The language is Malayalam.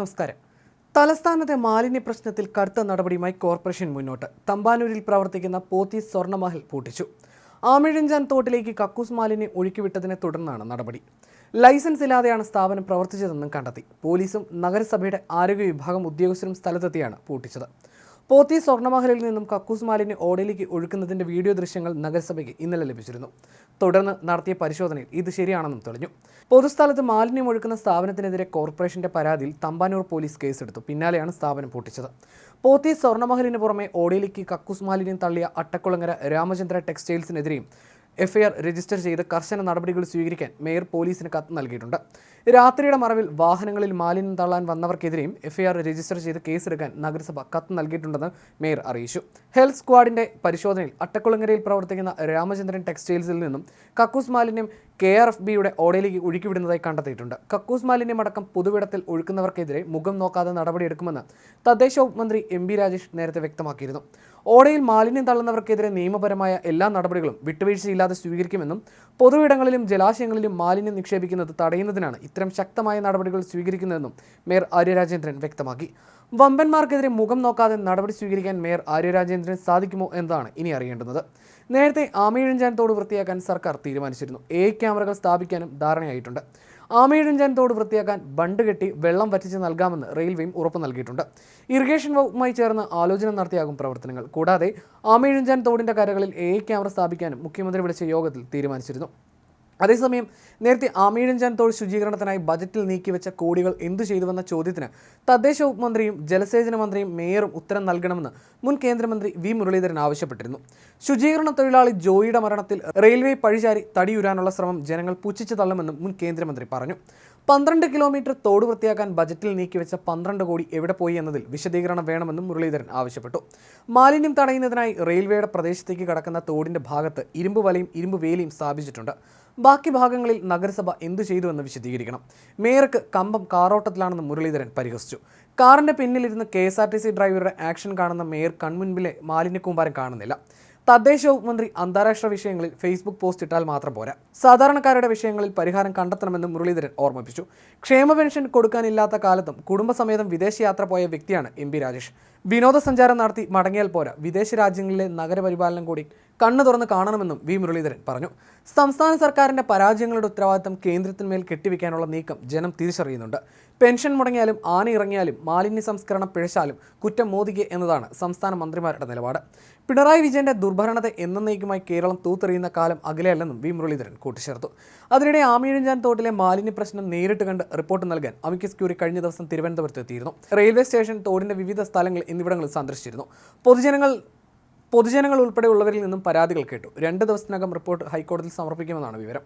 നമസ്കാരം. തലസ്ഥാനത്തെ മാലിന്യ പ്രശ്നത്തിൽ കടുത്ത നടപടിയുമായി കോർപ്പറേഷൻ മുന്നോട്ട്. തമ്പാനൂരിൽ പ്രവർത്തിക്കുന്ന പോത്തി സ്വർണമഹൽ പൂട്ടിച്ചു. ആമിഴഞ്ചാൻ തോട്ടിലേക്ക് കക്കൂസ് മാലിന്യം ഒഴുക്കിവിട്ടതിനെ തുടർന്നാണ് നടപടി. ലൈസൻസ് ഇല്ലാതെയാണ് സ്ഥാപനം പ്രവർത്തിച്ചതെന്നും കണ്ടെത്തി. പോലീസും നഗരസഭയുടെ ആരോഗ്യ വിഭാഗം ഉദ്യോഗസ്ഥരും സ്ഥലത്തെത്തിയാണ് പൂട്ടിച്ചത്. പോത്തി സ്വർണമഹലിൽ നിന്നും കക്കൂസ് മാലിന്യം ഓടയിലേക്ക് ഒഴുക്കുന്നതിന്റെ വീഡിയോ ദൃശ്യങ്ങൾ നഗരസഭയ്ക്ക് ഇന്നലെ ലഭിച്ചിരുന്നു. തുടർന്ന് നടത്തിയ പരിശോധനയിൽ ഇത് ശരിയാണെന്നും തെളിഞ്ഞു. പൊതുസ്ഥലത്ത് മാലിന്യം ഒഴുക്കുന്ന സ്ഥാപനത്തിനെതിരെ കോർപ്പറേഷന്റെ പരാതിയിൽ തമ്പാനൂർ പോലീസ് കേസെടുത്തു. പിന്നാലെയാണ് സ്ഥാപനം പൂട്ടിച്ചത്. പോത്തി സ്വർണമഹലിന് പുറമെ ഓടയിലേക്ക് കക്കൂസ് മാലിന്യം തള്ളിയ അട്ടക്കുളങ്ങര രാമചന്ദ്ര ടെക്സ്റ്റൈൽസിനെതിരെയും എഫ്ഐആർ രജിസ്റ്റർ ചെയ്ത് കർശന നടപടികൾ സ്വീകരിക്കാൻ മേയർ പോലീസിന് കത്ത് നൽകിയിട്ടുണ്ട്. രാത്രിയുടെ മറവിൽ വാഹനങ്ങളിൽ മാലിന്യം തള്ളാൻ വന്നവർക്കെതിരെയും എഫ്ഐആർ രജിസ്റ്റർ ചെയ്ത് കേസെടുക്കാൻ നഗരസഭ കത്ത് നൽകിയിട്ടുണ്ടെന്ന് മേയർ അറിയിച്ചു. ഹെൽത്ത് സ്ക്വാഡിന്റെ പരിശോധനയിൽ അട്ടക്കുളങ്ങരയിൽ പ്രവർത്തിക്കുന്ന രാമചന്ദ്രൻ ടെക്സ്റ്റൈൽസിൽ നിന്നും കക്കൂസ് മാലിന്യം കെ ആർ എഫ് ബിയുടെ ഓടയിലേക്ക് ഒഴുക്കിവിടുന്നതായി കണ്ടെത്തിയിട്ടുണ്ട്. കക്കൂസ് മാലിന്യം അടക്കം പൊതുവിടത്തിൽ ഒഴുക്കുന്നവർക്കെതിരെ മുഖം നോക്കാതെ നടപടിയെടുക്കുമെന്ന് തദ്ദേശ മന്ത്രി എം ബി രാജേഷ് നേരത്തെ വ്യക്തമാക്കിയിരുന്നു. ഓടയിൽ മാലിന്യം തള്ളുന്നവർക്കെതിരെ നിയമപരമായ എല്ലാ നടപടികളും വിട്ടുവീഴ്ചയില്ലാതെ സ്വീകരിക്കുമെന്നും പൊതുവിടങ്ങളിലും ജലാശയങ്ങളിലും മാലിന്യം നിക്ഷേപിക്കുന്നത് തടയുന്നതിനാണ് ഇത്തരം ശക്തമായ നടപടികൾ സ്വീകരിക്കുന്നതെന്നും മേയർ ആര്യരാജേന്ദ്രൻ വ്യക്തമാക്കി. വമ്പന്മാർക്കെതിരെ മുഖം നോക്കാതെ നടപടി സ്വീകരിക്കാൻ മേയർ ആര്യരാജേന്ദ്രൻ സാധിക്കുമോ എന്നതാണ് ഇനി അറിയേണ്ടുന്നത്. നേരത്തെ ആമയിഴഞ്ചാൻ തോട് വൃത്തിയാക്കാൻ സർക്കാർ തീരുമാനിച്ചിരുന്നു. എ ക്യാമറകൾ സ്ഥാപിക്കാനും ധാരണയായിട്ടുണ്ട്. ആമയിഴഞ്ചാൻ തോട് വൃത്തിയാക്കാൻ ബണ്ട് കെട്ടി വെള്ളം വറ്റിച്ച് നൽകാമെന്ന് റെയിൽവേയും ഉറപ്പ് നൽകിയിട്ടുണ്ട്. ഇറിഗേഷൻ വകുപ്പുമായി ചേർന്ന് ആലോചന നടത്തിയാകും പ്രവർത്തനങ്ങൾ. കൂടാതെ ആമയിഴഞ്ചാൻ തോടിന്റെ കരകളിൽ എ ക്യാമറ സ്ഥാപിക്കാനും മുഖ്യമന്ത്രി വിളിച്ച യോഗത്തിൽ തീരുമാനിച്ചിരുന്നു. അതേസമയം നേരത്തെ ആമീഴഞ്ചാൻ തോൾ ശുചീകരണത്തിനായി ബജറ്റിൽ നീക്കിവെച്ച കോടികൾ എന്തു ചെയ്തുവെന്ന ചോദ്യത്തിന് തദ്ദേശ മന്ത്രിയും ജലസേചന മന്ത്രിയും മേയറും ഉത്തരം നൽകണമെന്ന് മുൻ കേന്ദ്രമന്ത്രി വി മുരളീധരൻ ആവശ്യപ്പെട്ടിരുന്നു. ശുചീകരണ തൊഴിലാളി ജോയിയുടെ മരണത്തിൽ റെയിൽവേ പഴിചാരി തടിയുരാനുള്ള ശ്രമം ജനങ്ങൾ പുച്ഛിച്ചു തള്ളുമെന്നും മുൻ കേന്ദ്രമന്ത്രി പറഞ്ഞു. പന്ത്രണ്ട് കിലോമീറ്റർ തോട് വൃത്തിയാക്കാൻ ബജറ്റിൽ നീക്കിവെച്ച പന്ത്രണ്ട് കോടി എവിടെ പോയി എന്നതിൽ വിശദീകരണം വേണമെന്നും മുരളീധരൻ ആവശ്യപ്പെട്ടു. മാലിന്യം തടയുന്നതിനായി റെയിൽവേയുടെ പ്രദേശത്തേക്ക് കടക്കുന്ന തോടിന്റെ ഭാഗത്ത് ഇരുമ്പ് വലയും ഇരുമ്പ് വേലിയും സ്ഥാപിച്ചിട്ടുണ്ട്. ബാക്കി ഭാഗങ്ങളിൽ നഗരസഭ എന്തു ചെയ്തുവെന്ന് വിശദീകരിക്കണം. മേയർക്ക് കമ്പം കാറോട്ടത്തിലാണെന്ന് മുരളീധരൻ പരിഹസിച്ചു. കാറിന്റെ പിന്നിലിരുന്ന് K S R T C ഡ്രൈവറുടെ ആക്ഷൻ കാണുന്ന മേയർ കൺമുൻപിലെ മാലിന്യക്കൂമ്പാരം കാണുന്നില്ല. തദ്ദേശ വകുപ്പ് മന്ത്രി അന്താരാഷ്ട്ര വിഷയങ്ങളിൽ ഫേസ്ബുക്ക് പോസ്റ്റ് ഇട്ടാൽ മാത്രം പോരാ. സാധാരണക്കാരുടെ വിഷയങ്ങളിൽ പരിഹാരം കണ്ടെത്തണമെന്നും മുരളീധരൻ ഓർമ്മിപ്പിച്ചു. ക്ഷേമ പെൻഷൻ കൊടുക്കാനില്ലാത്ത കാലത്തും കുടുംബസമേതം വിദേശയാത്ര പോയ വ്യക്തിയാണ് എം രാജേഷ്. വിനോദസഞ്ചാരം നടത്തി മടങ്ങിയാൽ പോരാ. വിദേശ രാജ്യങ്ങളിലെ നഗരപരിപാലനം കൂടി കണ്ണു തുറന്ന് കാണണമെന്നും വി. മുരളീധരൻ പറഞ്ഞു. സംസ്ഥാന സർക്കാരിന്റെ പരാജയങ്ങളുടെ ഉത്തരവാദിത്തം കേന്ദ്രത്തിന്മേൽ കെട്ടിവെക്കാനുള്ള നീക്കം ജനം തിരിച്ചറിയുന്നുണ്ട്. പെൻഷൻ മുടങ്ങിയാലും ആന ഇറങ്ങിയാലും മാലിന്യ സംസ്കരണം പിഴച്ചാലും കുറ്റം മോദിക്ക് എന്നതാണ് സംസ്ഥാന മന്ത്രിമാരുടെ നിലപാട്. പിണറായി വിജയന്റെ ദുർഭരണത്തെ എന്നേക്കുമായി കേരളം തൂത്തെറിയുന്ന കാലം അകലെയല്ലെന്നും വി. മുരളീധരൻ കൂട്ടിച്ചേർത്തു. അതിനിടെ ആമിഴഞ്ചാൻ തോട്ടിലെ മാലിന്യ പ്രശ്നം നേരിട്ട് കണ്ട് റിപ്പോർട്ട് നൽകാൻ അമിക്കസ് ക്യൂറി കഴിഞ്ഞ ദിവസം തിരുവനന്തപുരത്ത് എത്തിയിരുന്നു. റെയിൽവേ സ്റ്റേഷൻ തോടിന്റെ വിവിധ സ്ഥലങ്ങൾ എന്നിവിടങ്ങളിൽ സന്ദർശിച്ചിരുന്നു. പൊതുജനങ്ങൾ പൊതുജനങ്ങൾ ഉൾപ്പെടെയുള്ളവരിൽ നിന്നും പരാതികൾ കേട്ടു. രണ്ട് ദിവസത്തിനകം റിപ്പോർട്ട് ഹൈക്കോടതിയിൽ സമർപ്പിക്കുമെന്നാണ് വിവരം.